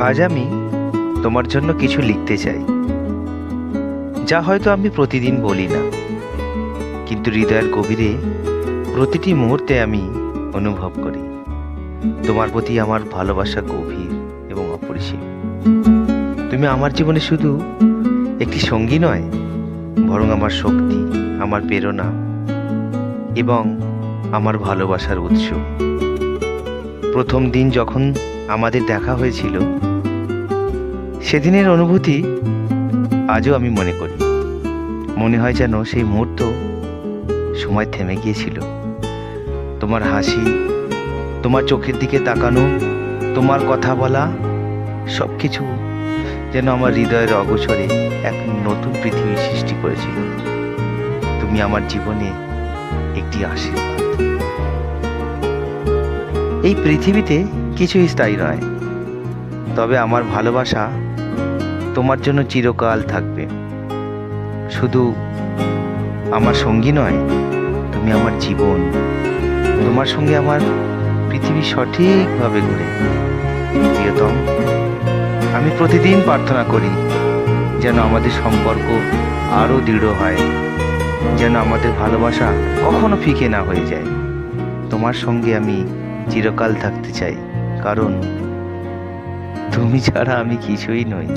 আজ আমি তোমার জন্য কিছু লিখতে চাই। যা হয়তো আমি প্রতিদিন বলি না। কিন্তু হৃদয়ের গভীরে প্রতিটি মুহূর্তে আমি অনুভব করি। তোমার প্রতি আমার ভালোবাসা গভীর এবং অপরিসীম। তুমি আমার জীবনে শুধু একটি সঙ্গী নয়, বরং আমার শক্তি, আমার প্রেরণা এবং আমার ভালোবাসার উৎস। প্রথম দিন যখন আমাদের দেখা হয়েছিল, সেদিনের অনুভূতি আজও আমি মনে করি। মনে হয় যেন সেই মুহূর্ত সময় থেমে গিয়েছিল। তোমার হাসি, তোমার চোখের দিকে তাকানো, তোমার কথা বলা সব কিছু যেন আমার হৃদয়ের অগোচরে এক নতুন পৃথিবী সৃষ্টি করেছিল। তুমি আমার জীবনে একটি আশীর্বাদ। এই পৃথিবীতে কিছুই স্থায়ী নয়। তবে আমার ভালোবাসা তোমার জন্য চিরকাল থাকবে। শুধু আমার সঙ্গী নয়, তুমি আমার জীবন। তোমার সঙ্গে আমার পৃথিবী সঠিকভাবে ঘুরে। প্রিয়তম, আমি প্রতিদিন প্রার্থনা করি যেন আমাদের সম্পর্ক আরও দৃঢ় হয়, যেন আমাদের ভালোবাসা কখনো ফিকে না হয়ে যায়। তোমার সঙ্গে আমি চিরকাল থাকতে চাই কারণ তুমি ছাড়া আমি কিছুই নই।